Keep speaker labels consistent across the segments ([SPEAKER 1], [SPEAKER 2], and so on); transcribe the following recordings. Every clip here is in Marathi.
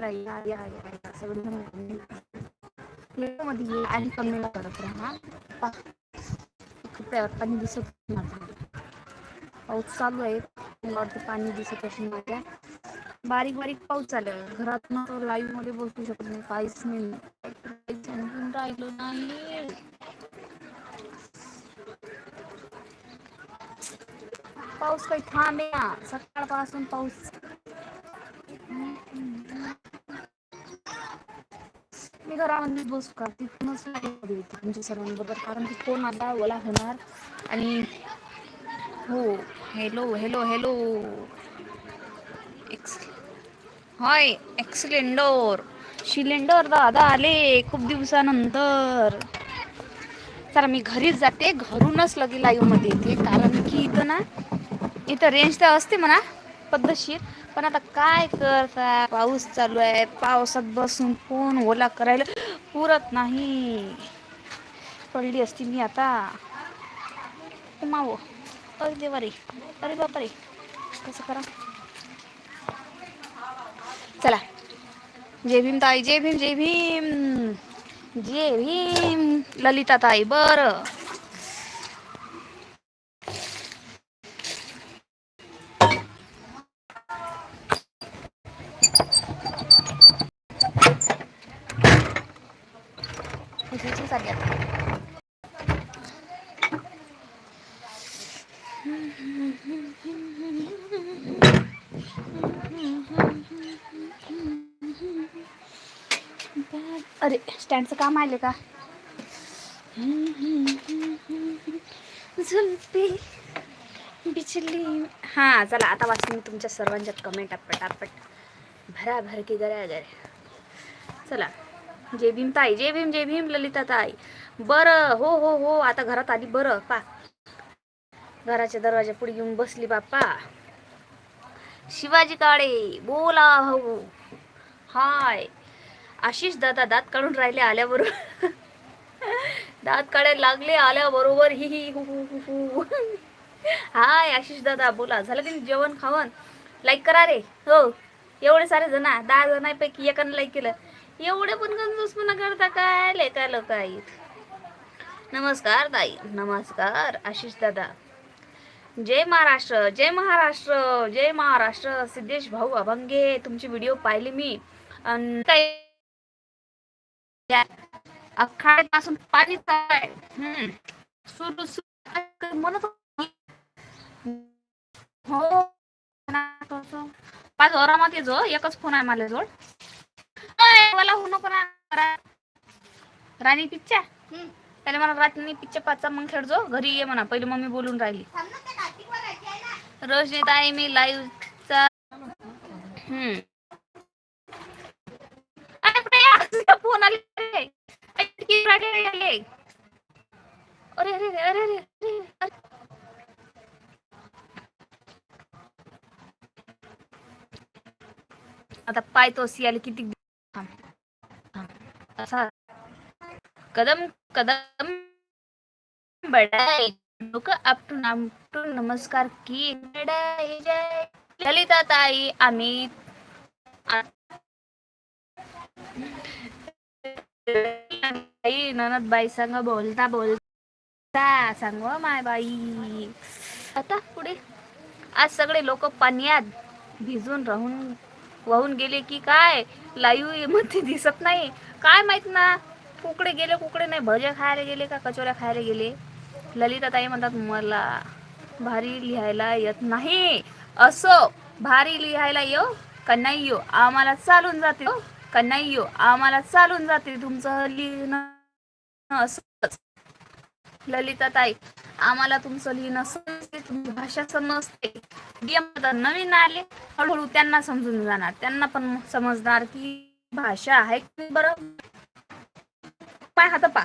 [SPEAKER 1] या या सगळी आणि करत राहा पाणी दिसत पाऊस चालू आहे अंगावरती पाणी दिसत असेल माझ्या बारीक बारीक पाऊस चालू आहे घरात लाईव्हमध्ये बसू शकत नाही काहीच नाही राहिलो नाही पाऊस काही थांबे ना सकाळपासून पाऊस घरामध्ये बस का? तिथूनच तुमच्या सर्वांबरोबर कारण की फोन आता ओला होणार? आणि हो हॅलो हॅलो हॅलो एक्स हाय एक्सिलेंडर शिलेंडर दादा आले खूप दिवसानंतर. चला मी घरीच जाते. घरूनच लगे लाईव्हमध्ये येते कारण की इथं ना इथं रेंज तर असते म्हणा. पद्धतशीर. पण आता काय करता पाऊस चालू आहे. पावसात बसून फोन ओला करायला पुरत नाही. पडली असती मी आता. मावो अरे देवा रे अरे बापा रे कसं करा? चला. जय भीम ताई जय भीम जय भीम. जय भीम. ललिता ताई बरं. अरे स्टँडचं काम आले का? झुलपी बिचली हां चला आता वाचून मी तुमच्या सर्वांच्या कमेंट भरा भर की गऱ्या गऱ्या. चला जय भीम ताई जय भीम जय भीम ललिता ताई बरं हो हो हो आता घरात आली बरं पा. घराच्या दरवाजा पुढे घेऊन बसली बाप्पा. शिवाजी काळे बोला भाऊ. हाय. आशिष दादा दात काढून राहिले आल्याबरोबर दात काढायला लागले आल्याबरोबर. ही ही हु हु हु हाय आशिष दादा बोला. झालं की जेवण खावण? लाईक करा रे. हो. एवढे सारे जण दहा जणांपैकी एकानं लाईक केलं. एवढे पण कंजूसपणा करता काय? लेका लोक आहेत. नमस्कार ताई. नमस्कार आशिष दादा. जय महाराष्ट्र जय महाराष्ट्र जय महाराष्ट्र. सिद्धेश भाऊ अभंगे तुमची व्हिडिओ पाहिली मी. अन पाणी सुरू म्हणत हो. पाच वरामध्ये जो. एकच फोन आहे मला जोड मला हो नको राणी पिच्च्या त्याला मला रात्री पिच्च्या पाचचा मग खेळजो घरी ये म्हणा. पहिले मम्मी बोलून राहिली. रोशनी ताई मी लाईव्हचा. आहे? फोन आले. अरे, अरे अरे अरे अरे आता पाय तो आले किती थांब, थांब. असा कदम कदम बडाई लोक आपटून आपटून नमस्कार की बडाई जय। ललिता ताई आम्ही ताई ननद बाई संग बोलता बोलता सांग माय बाई। आता पुढे? आज सगळे लोक पाण्यात भिजून राहून वाहून गेले की काय? लाईव्हमध्ये दिसत नाही. काय माहीत ना? कुकडे गेले कुकडे नाही. भजे खायला गेले का कचोऱ्या खायला गेले? ललिता ताई म्हणतात मला भारी लिहायला येत नाही. असो भारी लिहायला येऊ का नाही येऊ आम्हाला चालून जाते हो. का नाही येऊ आम्हाला चालून जाते तुमचं लिहिणं असंच. ललिता ताई आम्हाला तुमचं लिहिणं तुमची भाषा समजते नवीन आले. हळूहळू त्यांना समजून जाणार. त्यांना पण समजणार की भाषा आहे बरं पाय हात पा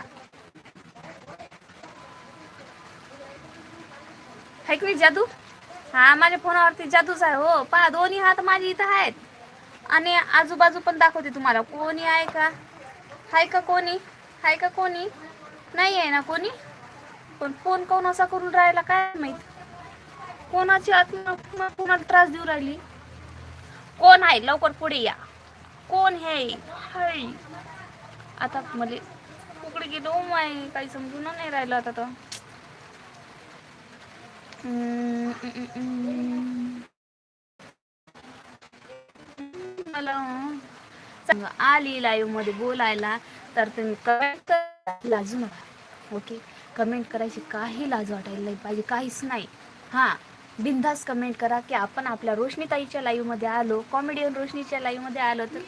[SPEAKER 1] हाय की नाही जादू? हा माझ्या फोनावरती जादूच आहे हो. पा दोन्ही हात माझे इथं आहेत. आणि आजूबाजू पण दाखवते तुम्हाला. कोणी आहे का? हाय का कोणी? हाय का कोणी? नाही आहे ना कोणी? पण फोन कोण असा करून राहिला काय माहीत? कोणाची आत्मा कोणाला त्रास देऊ राहिली? कोण आहे? लवकर पुढे या. कोण हे? हाय. आता मला कुठे गेलो माय काही समजून नाही राहिलं आता तर. मला आली लाईव्हमध्ये बोलायला तर तुम्ही कमेंट लाजू नका. ओके कमेंट करायची काही लाज वाटायला पाहिजे काहीच नाही. हां बिंदास कमेंट करा की आपण आपल्या रोशनीताईच्या लाईव्हमध्ये आलो कॉमेडियन रोशनीच्या लाईव्हमध्ये आलो तर